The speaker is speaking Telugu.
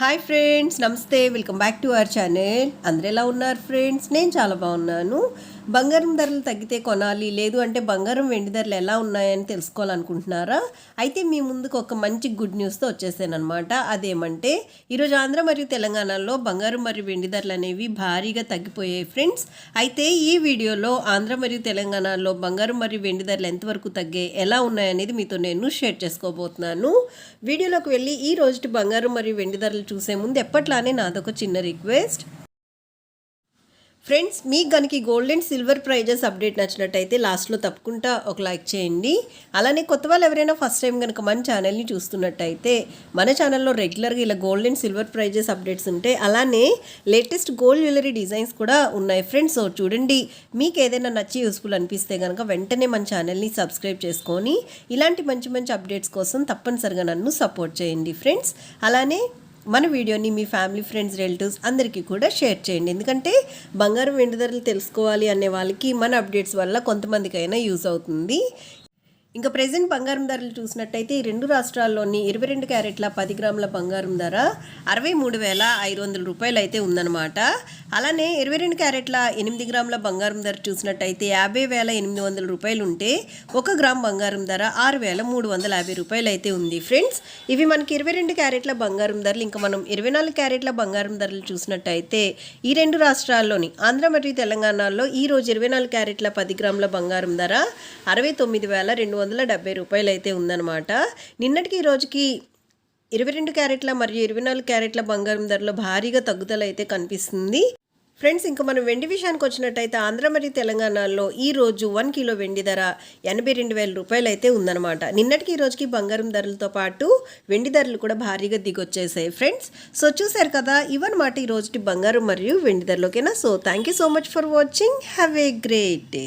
హాయ్ ఫ్రెండ్స్ నమస్తే welcome back to our channel అందరు ఎలా ఉన్నారు ఫ్రెండ్స్ నేను చాలా బాగున్నాను. బంగారం ధరలు తగ్గితే కొనాలి లేదు అంటే బంగారం వెండి ధరలు ఎలా ఉన్నాయని తెలుసుకోవాలనుకుంటున్నారా? అయితే మీ ముందుకు ఒక మంచి గుడ్ న్యూస్తో వచ్చేసాను అనమాట అదేమంటే ఈరోజు ఆంధ్ర మరియు తెలంగాణలో బంగారం మరియు వెండి ధరలు అనేవి భారీగా తగ్గిపోయాయి ఫ్రెండ్స్ అయితే ఈ వీడియోలో ఆంధ్ర మరియు తెలంగాణలో బంగారం మరియు వెండి ధరలు ఎంతవరకు తగ్గాయి ఎలా ఉన్నాయనేది మీతో నేను షేర్ చేసుకోబోతున్నాను. వీడియోలోకి వెళ్ళి ఈ రోజు బంగారం మరియు వెండి ధరలు చూసే ముందు ఎప్పట్లానే నాదొక చిన్న రిక్వెస్ట్. ఫ్రెండ్స్ మీకు కనుక gold and silver prices update నచ్చినట్టయితే లాస్ట్లో తప్పకుండా ఒక లైక్ చేయండి. అలానే కొత్త వాళ్ళు ఎవరైనా ఫస్ట్ టైం కనుక మన ఛానల్ని చూస్తున్నట్టయితే మన ఛానల్లో రెగ్యులర్గా ఇలా gold and silver prices updates ఉంటాయి. అలానే లేటెస్ట్ గోల్డ్ జ్యువెలరీ డిజైన్స్ కూడా ఉన్నాయి ఫ్రెండ్స్ సో చూడండి మీకు ఏదైనా నచ్చి యూస్ఫుల్ అనిపిస్తే కనుక వెంటనే మన ఛానల్ని సబ్స్క్రైబ్ చేసుకొని ఇలాంటి మంచి మంచి అప్డేట్స్ కోసం తప్పనిసరిగా నన్ను సపోర్ట్ చేయండి ఫ్రెండ్స్ అలానే మన వీడియోని మీ ఫ్యామిలీ ఫ్రెండ్స్ రిలేటివ్స్ అందరికీ కూడా షేర్ చేయండి. ఎందుకంటే బంగారం వెండి ధరలు తెలుసుకోవాలి అనే వాళ్ళకి మన అప్డేట్స్ వల్ల కొంతమందికైనా యూజ్ అవుతుంది. ఇంకా ప్రెజెంట్ బంగారం ధరలు చూసినట్టయితే ఈ రెండు రాష్ట్రాల్లోని ఇరవై రెండు క్యారెట్ల పది గ్రాముల బంగారం ధర అరవై మూడు వేల ఐదు వందల రూపాయలు అయితే ఉందన్నమాట. అలానే ఇరవై రెండు క్యారెట్ల ఎనిమిది గ్రాముల బంగారం ధర చూసినట్టయితే యాభై వేల ఎనిమిది వందల రూపాయలు ఉంటే ఒక గ్రామ్ బంగారం ధర ఆరు వేల మూడు వందల యాభై రూపాయలు అయితే ఉంది. ఫ్రెండ్స్ ఇవి మనకి ఇరవై రెండు క్యారెట్ల బంగారం ధరలు ఇంకా మనం ఇరవై నాలుగు క్యారెట్ల బంగారం ధరలు చూసినట్టయితే ఈ రెండు రాష్ట్రాల్లోని ఆంధ్ర మరియు తెలంగాణలో ఈ రోజు ఇరవై నాలుగు క్యారెట్ల పది గ్రాముల బంగారం ధర అరవై తొమ్మిది వేల రెండు వందల డెబ్బై రూపాయలు అయితే ఉందన్నమాట. నిన్నటికి ఈ రోజుకి ఇరవై రెండు క్యారెట్ల మరియు ఇరవై నాలుగు క్యారెట్ల బంగారం ధరలో భారీగా తగ్గుదల అయితే కనిపిస్తుంది. ఫ్రెండ్స్ ఇంకా మనం వెండి విషయానికి వచ్చినట్టయితే ఆంధ్ర మరియు తెలంగాణలో ఈ రోజు వన్ కిలో వెండి ధర ఎనభై రెండు వేల రూపాయలు అయితే ఉందన్నమాట. నిన్నటికి ఈ రోజుకి బంగారం ధరలతో పాటు వెండి ధరలు కూడా భారీగా దిగొచ్చేసాయి ఫ్రెండ్స్. సో చూసారు కదా ఇవన్నమాట ఈ రోజుకి బంగారం మరియు వెండి ధరలోకేనా? So thank you so much for watching have a great day